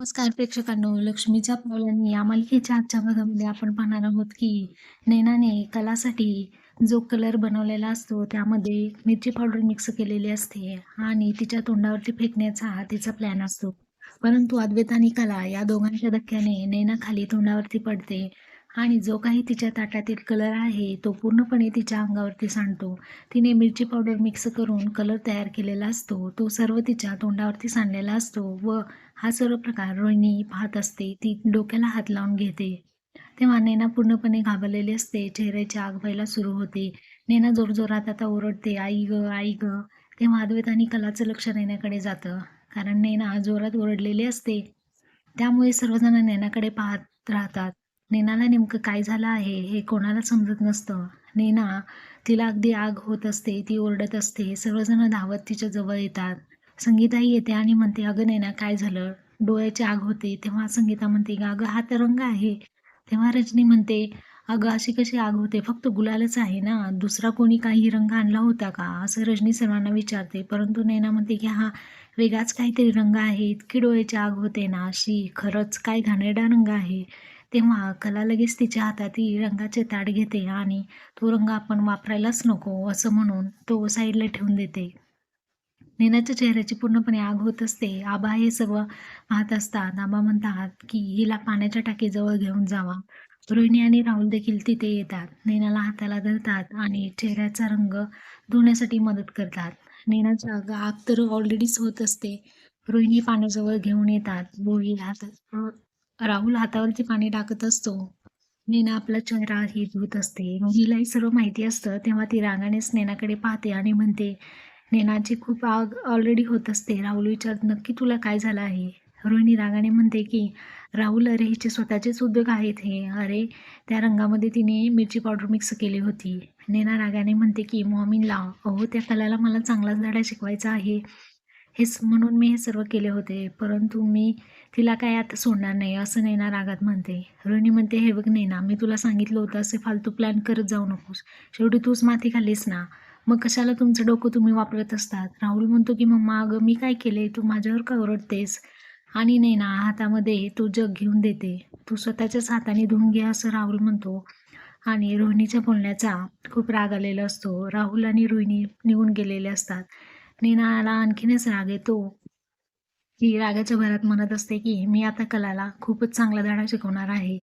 नमस्कार प्रेक्षकांनो लक्ष्मीच्या पावलांनी या मालिकेच्या आजच्या भागामध्ये आपण पाहणार आहोत की नैनाने कलासाठी जो कलर बनवलेला असतो त्यामध्ये मिरची पावडर मिक्स केलेली असते आणि तिच्या तोंडावरती फेकण्याचा हा तिचा प्लॅन असतो. परंतु अद्वैत आणि कला या दोघांच्या धक्क्याने नैना खाली तोंडावरती पडते. आणि जो काही तिच्या ताटातील कलर आहे तो पूर्णपणे तिच्या अंगावरती सांडतो. तिने मिरची पावडर मिक्स करून कलर तयार केलेला असतो. तो सर्व तिच्या तोंडावरती सांडलेला असतो व हा सर्व प्रकार रोहिणी पाहत असते. ती डोक्याला हात लावून घेते. तेव्हा नैना पूर्णपणे घाबरलेली असते. चेहऱ्याची आग व्हायला सुरू होते. नैना जोरजोरात आता ओरडते आई ग आई ग. तेव्हा अद्वैत आणि कलाचं लक्ष नैनाकडे जातं. कारण नैना जोरात ओरडलेली असते. त्यामुळे सर्वजण नैनाकडे पाहत राहतात. नीनाला नेमकं काय झालं आहे हे कोणाला समजत नसतं. नीना तिला अगदी आग होत असते ती ओरडत असते सर्वजण धावत तिच्या जवळ येतात. संगीताही येते आणि म्हणते अगं नैना काय झालं? डोळ्याची आग होते. तेव्हा संगीता म्हणते का अगं हा तर रंग आहे. तेव्हा रजनी म्हणते अगं अशी कशी आग होते? फक्त गुलालच आहे ना? दुसरा कोणी काही रंग आणला होता का? असं रजनी सर्वांना विचारते. परंतु नैना म्हणते की हा वेगळाच काहीतरी रंग आहे. इतकी डोळ्याची आग होते ना? अशी खरंच काय घाणेरडा रंग आहे. तेव्हा कला लगेच तिच्या हातातील रंगाचे ताट घेते आणि तो रंग आपण वापरायलाच नको असं म्हणून तो साईडला ठेवून देते. नेनाच्या चेहऱ्याची पूर्णपणे आग होत असते. आबा हे सर्व पाहत असतात आबा म्हणतात की हिला पाण्याच्या टाकीजवळ घेऊन जावा. रोहिणी आणि राहुल देखील तिथे येतात. नैनाला हाताला धरतात आणि चेहऱ्याचा रंग धुण्यासाठी मदत करतात. नैनाची आग आग तर ऑलरेडीच होत असते. रोहिणी पाण्याजवळ घेऊन येतात. बोळी हात राहुल हातावरती पाणी टाकत असतो. नेना आपला चेहरा ही धुत असते. हिलाही सर्व माहिती असतं. तेव्हा ती रागानेच नेनाकडे पाहते आणि म्हणते नेनाची खूप आग ऑलरेडी होत असते. राहुल विचारत नक्की तुला काय झालं आहे? रोहिणी रागाने म्हणते की राहुल अरे हिचे स्वतःचेच उद्योग आहेत हे. अरे त्या रंगामध्ये तिने मिरची पावडर मिक्स केली होती. नेना रागाने म्हणते की मॉमीनला अहो त्या कलाला मला चांगलाच धडा शिकवायचा आहे. हेच म्हणून मी हे सर्व केले होते. परंतु मी तिला काय आता सोडणार नाही असं नैना रागात म्हणते. रोहिणी म्हणते हे बघ नैना मी तुला सांगितलं होतं असे फालतू प्लॅन करत जाऊ नकोस. शेवटी तूच माती खाल्लीस ना. मग कशाला तुमचं डोकं तुम्ही वापरत असतात? राहुल म्हणतो की मम्मा अगं मी काय केले? तू माझ्यावर का ओरडतेस? आणि नैना हातामध्ये तू जग घेऊन देते. तू स्वतःच्याच हाताने धुवून घे असं राहुल म्हणतो. आणि रोहिणीच्या बोलण्याचा खूप राग आलेला असतो. राहुल आणि रोहिणी निघून गेलेले असतात. नैनाला आणखीनच राग येतो. की रागाच्या भरात म्हणत असते की मी आता कलाला खूपच चांगला धडा शिकवणार आहे.